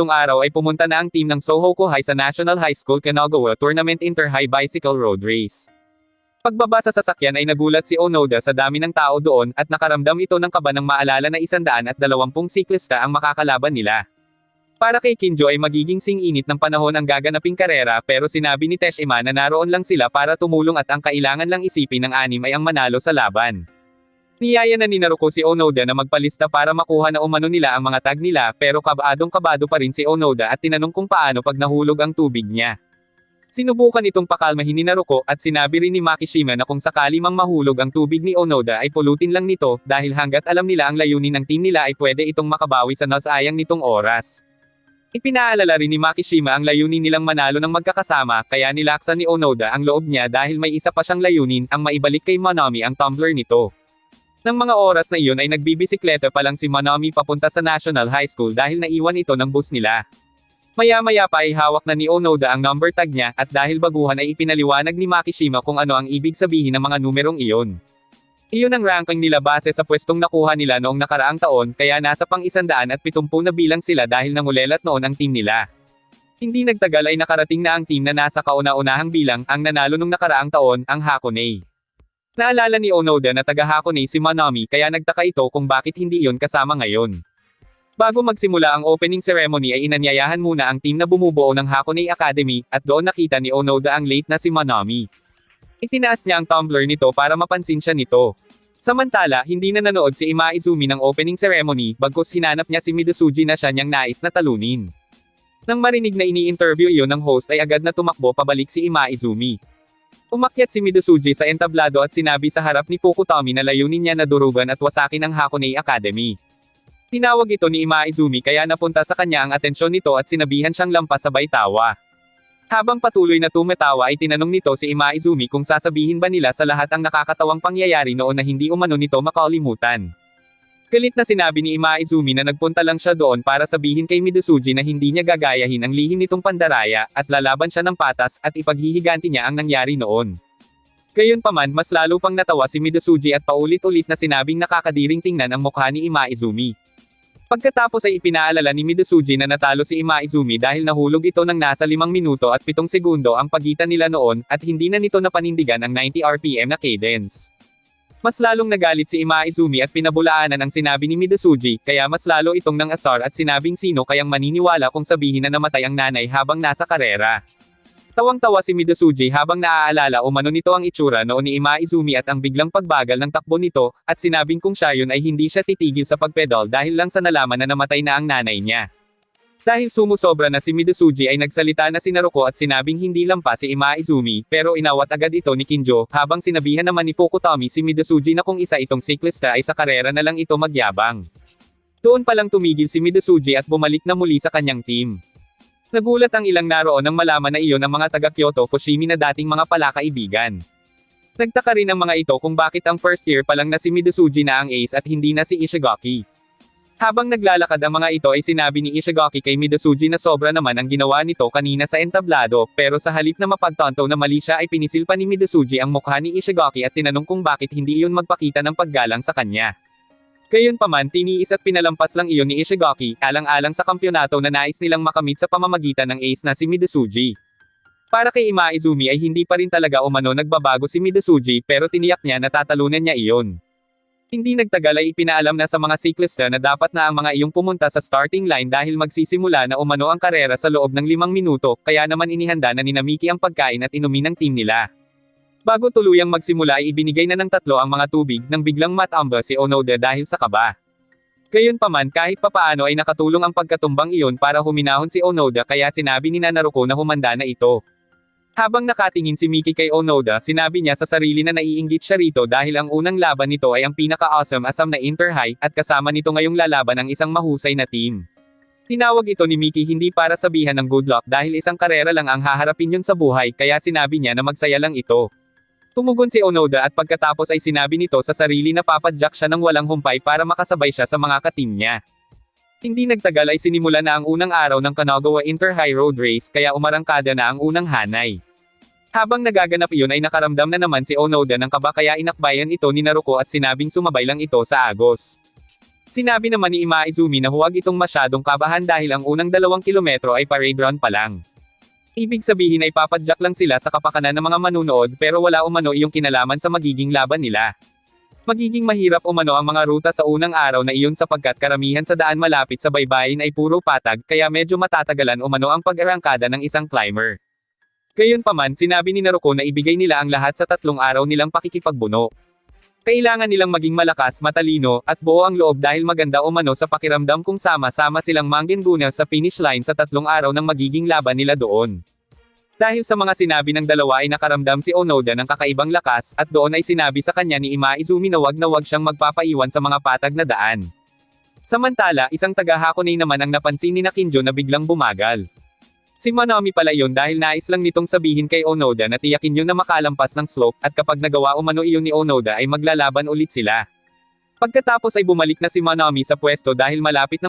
hustong araw ay pumunta na ang team ng Sohoku High sa National High School Kanagawa Tournament Inter-High Bicycle Road Race. Pagbaba sa sasakyan ay nagulat si Onoda sa dami ng tao doon at nakaramdam ito ng kaba ng maalala na isandaan at dalawampung siklista ang makakalaban nila. Para kay Kinjo ay magiging sing-init ng panahon ang gaganaping karera pero sinabi ni Teshima na naroon lang sila para tumulong at ang kailangan lang isipin ng anim ay ang manalo sa laban. Niyaya na ni Naruko si Onoda na magpalista para makuha na umano nila ang mga tag nila pero kabadong kabado pa rin si Onoda at tinanong kung paano pag nahulog ang tubig niya. Sinubukan itong pakalmahin ni Naruko at sinabi rin ni Makishima na kung sakali mang mahulog ang tubig ni Onoda ay pulutin lang nito dahil hanggat alam nila ang layunin ng team nila ay pwede itong makabawi sa nasayang nitong oras. Ipinaalala rin ni Makishima ang layunin nilang manalo ng magkakasama kaya nilaksan ni Onoda ang loob niya dahil may isa pa siyang layunin ang maibalik kay Manami ang tumbler nito. Nang mga oras na iyon ay nagbibisikleta pa lang si Manami papunta sa National High School dahil naiwan ito ng bus nila. Maya-maya pa ay hawak na ni Onoda ang number tag niya at dahil baguhan ay ipinaliwanag ni Makishima kung ano ang ibig sabihin ng mga numerong iyon. Iyon ang ranking nila base sa pwestong nakuha nila noong nakaraang taon kaya nasa pang isandaan at pitumpu na bilang sila dahil nangulelat noon ang team nila. Hindi nagtagal ay nakarating na ang team na nasa kauna-unahang bilang ang nanalo nung nakaraang taon, ang Hakone. Naalala ni Onoda na taga Hakone si Manami kaya nagtaka ito kung bakit hindi iyon kasama ngayon. Bago magsimula ang opening ceremony ay inanyayahan muna ang team na bumubuo ng Hakone Academy, at doon nakita ni Onoda ang late na si Manami. Itinaas niya ang tumbler nito para mapansin siya nito. Samantala, hindi na nanood si Ima Izumi ng opening ceremony, bagkus hinanap niya si Midosuji na siya niyang nais na talunin. Nang marinig na ini-interview iyon ng host ay agad na tumakbo pabalik si Ima Izumi. Umakyat si Midosuji sa entablado at sinabi sa harap ni Fukutami na layunin niya na durugan at wasakin ang Hakone Academy. Tinawag ito ni Ima Izumi kaya napunta sa kanya ang atensyon nito at sinabihan siyang lampas sabay tawa. Habang patuloy na tumatawa ay tinanong nito si Ima Izumi kung sasabihin ba nila sa lahat ang nakakatawang pangyayari noon na hindi umano nito makalimutan. Galit na sinabi ni Ima Izumi na nagpunta lang siya doon para sabihin kay Midosuji na hindi niya gagayahin ang lihim nitong pandaraya, at lalaban siya ng patas, at ipaghihiganti niya ang nangyari noon. Gayunpaman, mas lalo pang natawa si Midosuji at paulit-ulit na sinabing nakakadiring tingnan ang mukha ni Ima Izumi. Pagkatapos ay ipinaalala ni Midosuji na natalo si Ima Izumi dahil nahulog ito ng nasa 5 minuto at 7 segundo ang pagitan nila noon, at hindi na nito napanindigan ang 90 RPM na cadence. Mas lalong nagalit si Ima Izumi at pinabulaanan ang sinabi ni Midosuji, kaya mas lalo itong nang asar at sinabing sino kayang maniniwala kung sabihin na namatay ang nanay habang nasa karera. Tawang-tawa si Midosuji habang naaalala umano nito ang itsura noon ni Ima Izumi at ang biglang pagbagal ng takbo nito, at sinabing kung siya yun ay hindi siya titigil sa pagpedal dahil lang sa nalaman na namatay na ang nanay niya. Dahil sumusobra na si Midosuji ay nagsalita na si Naruko at sinabing hindi lampas si Ima Izumi, pero inawat agad ito ni Kinjo, habang sinabihan naman ni Fukutami si Midosuji na kung isa itong siklista ay sa karera na lang ito magyabang. Doon pa lang tumigil si Midosuji at bumalik na muli sa kanyang team. Nagulat ang ilang naroon nang malaman na iyon ang mga taga Kyoto Fushimi na dating mga palakaibigan. Nagtaka rin ang mga ito kung bakit ang first year pa lang na si Midosuji na ang ace at hindi na si Ishigaki. Habang naglalakad ang mga ito ay sinabi ni Ishigaki kay Midosuji na sobra naman ang ginawa nito kanina sa entablado, pero sa halip na mapagtanto na mali siya ay pinisil pa ni Midosuji ang mukha ni Ishigaki at tinanong kung bakit hindi iyon magpakita ng paggalang sa kanya. Gayunpaman tiniis at pinalampas lang iyon ni Ishigaki, alang-alang sa kampyonato na nais nilang makamit sa pamamagitan ng ace na si Midosuji. Para kay Ima Izumi ay hindi pa rin talaga umano nagbabago si Midosuji pero tiniyak niya na tatalunan niya iyon. Hindi nagtagal ay ipinaalam na sa mga siklista na dapat na ang mga iyong pumunta sa starting line dahil magsisimula na umano ang karera sa loob ng limang minuto, kaya naman inihanda na ni Namiki ang pagkain at inumin ng team nila. Bago tuluyang magsimula ay ibinigay na ng tatlo ang mga tubig nang biglang matamba si Onoda dahil sa kaba. Gayunpaman kahit papaano ay nakatulong ang pagkatumbang iyon para huminahon si Onoda kaya sinabi ni Naruko na humanda na ito. Habang nakatingin si Miki kay Onoda, sinabi niya sa sarili na naiinggit siya rito dahil ang unang laban nito ay ang pinaka-awesome asam na Inter-High, at kasama nito ngayong lalaban ang isang mahusay na team. Tinawag ito ni Miki hindi para sabihan ng good luck dahil isang karera lang ang haharapin yun sa buhay kaya sinabi niya na magsaya lang ito. Tumugon si Onoda at pagkatapos ay sinabi nito sa sarili na papadyak siya ng walang humpay para makasabay siya sa mga katim niya. Hindi nagtagal ay sinimula na ang unang araw ng Kanagawa Inter-High Road Race kaya umarangkada na ang unang hanay. Habang nagaganap iyon ay nakaramdam na naman si Onoda ng kaba kaya inakbayan ito ni Naruko at sinabing sumabay lang ito sa agos. Sinabi naman ni Ima Izumi na huwag itong masyadong kabahan dahil ang unang dalawang kilometro ay parade run pa lang. Ibig sabihin ay papadyak lang sila sa kapakanan ng mga manunood pero wala umano iyong kinalaman sa magiging laban nila. Magiging mahirap umano ang mga ruta sa unang araw na iyon sapagkat karamihan sa daan malapit sa baybayin ay puro patag kaya medyo matatagalan umano ang pag-arangkada ng isang climber. Gayunpaman sinabi ni Naruko na ibigay nila ang lahat sa tatlong araw nilang pakikipagbuno. Kailangan nilang maging malakas, matalino, at buo ang loob dahil maganda umano sa pakiramdam kung sama-sama silang manggenguna sa finish line sa tatlong araw ng magiging laban nila doon. Dahil sa mga sinabi ng dalawa ay nakaramdam si Onoda ng kakaibang lakas, at doon ay sinabi sa kanya ni Ima Izumi na wag na wag siyang magpapaiwan sa mga patag na daan. Samantala, isang taga-Hakone naman ang napansin ni Nakinjo na biglang bumagal. Si Manami pala yun dahil nais lang nitong sabihin kay Onoda na tiyakin yun na makalampas ng slope, at kapag nagawa umano iyon ni Onoda ay maglalaban ulit sila. Pagkatapos ay bumalik na si Manami sa pwesto dahil malapit na